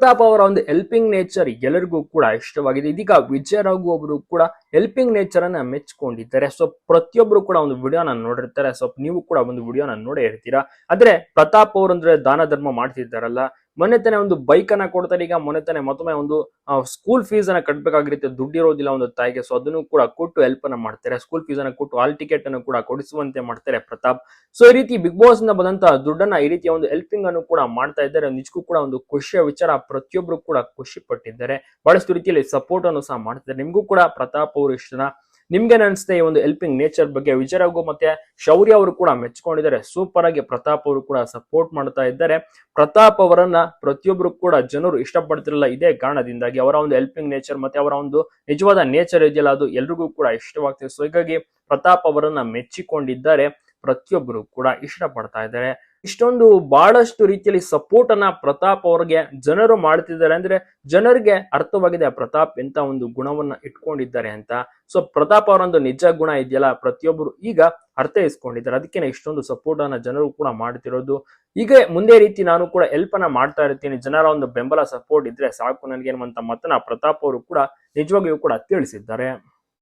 ಪ್ರತಾಪ್ ಅವರ ಒಂದು helping nature ಎಲ್ಲರಿಗೂ ಕೂಡ ಇಷ್ಟವಾಗಿದೆ. ಇದೀಗ ವಿಜಯ ರಘು ಅವರು ಕೂಡ ಹೆಲ್ಪಿಂಗ್ ನೇಚರ್ ಅನ್ನ ಮೆಚ್ಕೊಂಡಿದ್ದಾರೆ. ಸೊ ಪ್ರತಿಯೊಬ್ರು ಕೂಡ ಒಂದು ವಿಡಿಯೋನ ನೋಡಿರ್ತಾರೆ. ಸೊ ನೀವು ಕೂಡ ಒಂದು ವಿಡಿಯೋನ ನೋಡೇ ಇರ್ತೀರಾ? ಆದ್ರೆ, ಪ್ರತಾಪ್ ಅಂದ್ರೆ ದಾನ ಧರ್ಮ ಮಾಡ್ತಿದ್ದಾರಲ್ಲ? ಮೊನ್ನೆ ತಾನೇ ಒಂದು ಬೈಕ್ ಅನ್ನ ಕೊಡ್ತಾರೆ. ಈಗ ಮೊನ್ನೆ ತಾನೇ ಮತ್ತೊಮ್ಮೆ ಒಂದು ಸ್ಕೂಲ್ ಫೀಸ್ ಅನ್ನ ಕಟ್ಟಬೇಕಾಗಿರುತ್ತೆ ದುಡ್ಡಿರೋದಿಲ್ಲ ಒಂದು ತಾಯಿಗೆ. ಸೊ ಅದನ್ನು ಕೂಡ ಕೊಟ್ಟು ಹೆಲ್ಪ್ ಅನ್ನ ಮಾಡ್ತಾರೆ. ಸ್ಕೂಲ್ ಫೀಸ್ ಅನ್ನ ಕೊಟ್ಟು ಹಾಲ್ ಟಿಕೆಟ್ ಅನ್ನು ಕೂಡ ಕೊಡಿಸುವಂತೆ ಮಾಡ್ತಾರೆ ಪ್ರತಾಪ್. ಸೊ ಈ ರೀತಿ ಬಿಗ್ ಬಾಸ್ ಇಂದ ಬಂದಂತ ದುಡ್ಡನ್ನ ಈ ರೀತಿಯ ಒಂದು ಹೆಲ್ಪಿಂಗ್ ಅನ್ನು ಕೂಡ ಮಾಡ್ತಾ ಇದ್ದಾರೆ. ನಿಜಕ್ಕೂ ಕೂಡ ಒಂದು ಖುಷಿಯ ವಿಚಾರ ಪ್ರತಿಯೊಬ್ರು ಕೂಡ ಖುಷಿ ಪಟ್ಟಿದ್ದಾರೆ ಬಹಳಷ್ಟು ರೀತಿಯಲ್ಲಿ ಸಪೋರ್ಟ್ ಅನ್ನು ಸಹ ಮಾಡ್ತಿದ್ದಾರೆ. ನಿಮಗೂ ಕೂಡ ಪ್ರತಾಪ್ ಅವರು ಇಷ್ಟನ ನಿಮ್ಗೆ ಅನಿಸುತ್ತೆ ಈ ಒಂದು ಹೆಲ್ಪಿಂಗ್ ನೇಚರ್ ಬಗ್ಗೆ ವಿಚಾರಗೂ ಮತ್ತೆ ಶೌರ್ಯ ಅವರು ಕೂಡ ಮೆಚ್ಕೊಂಡಿದ್ದಾರೆ. ಸೂಪರ್ ಆಗಿ ಪ್ರತಾಪ್ ಅವರು ಕೂಡ ಸಪೋರ್ಟ್ ಮಾಡ್ತಾ ಇದ್ದಾರೆ. ಪ್ರತಾಪ್ ಅವರನ್ನ ಪ್ರತಿಯೊಬ್ಬರು ಕೂಡ ಜನರು ಇಷ್ಟಪಡ್ತಿರಲ್ಲ ಇದೇ ಕಾರಣದಿಂದಾಗಿ ಅವರ ಒಂದು ಹೆಲ್ಪಿಂಗ್ ನೇಚರ್ ಮತ್ತೆ ಅವರ ಒಂದು ನಿಜವಾದ ನೇಚರ್ ಇದೆಯಲ್ಲ, ಅದು ಎಲ್ರಿಗೂ ಕೂಡ ಇಷ್ಟವಾಗ್ತಿದೆ. ಸೊ ಹೀಗಾಗಿ ಪ್ರತಾಪ್ ಅವರನ್ನ ಮೆಚ್ಚಿಕೊಂಡಿದ್ದಾರೆ. ಪ್ರತಿಯೊಬ್ಬರು ಕೂಡ ಇಷ್ಟಪಡ್ತಾ ಇದ್ದಾರೆ. ಇಷ್ಟೊಂದು ಬಹಳಷ್ಟು ರೀತಿಯಲ್ಲಿ ಸಪೋರ್ಟ್ ಅನ್ನ ಪ್ರತಾಪ್ ಅವ್ರಿಗೆ ಜನರು ಮಾಡ್ತಿದ್ದಾರೆ ಅಂದ್ರೆ ಜನರಿಗೆ ಅರ್ಥವಾಗಿದೆ ಪ್ರತಾಪ್ ಎಂತ ಒಂದು ಗುಣವನ್ನ ಇಟ್ಕೊಂಡಿದ್ದಾರೆ ಅಂತ. ಸೊ ಪ್ರತಾಪ್ ಅವರೊಂದು ನಿಜ ಗುಣ ಇದೆಯಲ್ಲ, ಪ್ರತಿಯೊಬ್ಬರು ಈಗ ಅರ್ಥೈಸ್ಕೊಂಡಿದ್ದಾರೆ ಅದಕ್ಕೆ ಇಷ್ಟೊಂದು ಸಪೋರ್ಟ್ ಅನ್ನ ಜನರು ಕೂಡ ಮಾಡ್ತಿರೋದು. ಈಗ ಮುಂದೆ ರೀತಿ ನಾನು ಕೂಡ ಹೆಲ್ಪ್ ಅನ್ನ ಮಾಡ್ತಾ ಇರ್ತೀನಿ. ಜನರ ಒಂದು ಬೆಂಬಲ ಸಪೋರ್ಟ್ ಇದ್ರೆ ಸಾಕು ನನಗೆ ಅನ್ನುವಂತ ಮತನ ಪ್ರತಾಪ್ ಅವರು ಕೂಡ ನಿಜವಾಗಿಯೂ ಕೂಡ ತಿಳಿಸಿದ್ದಾರೆ.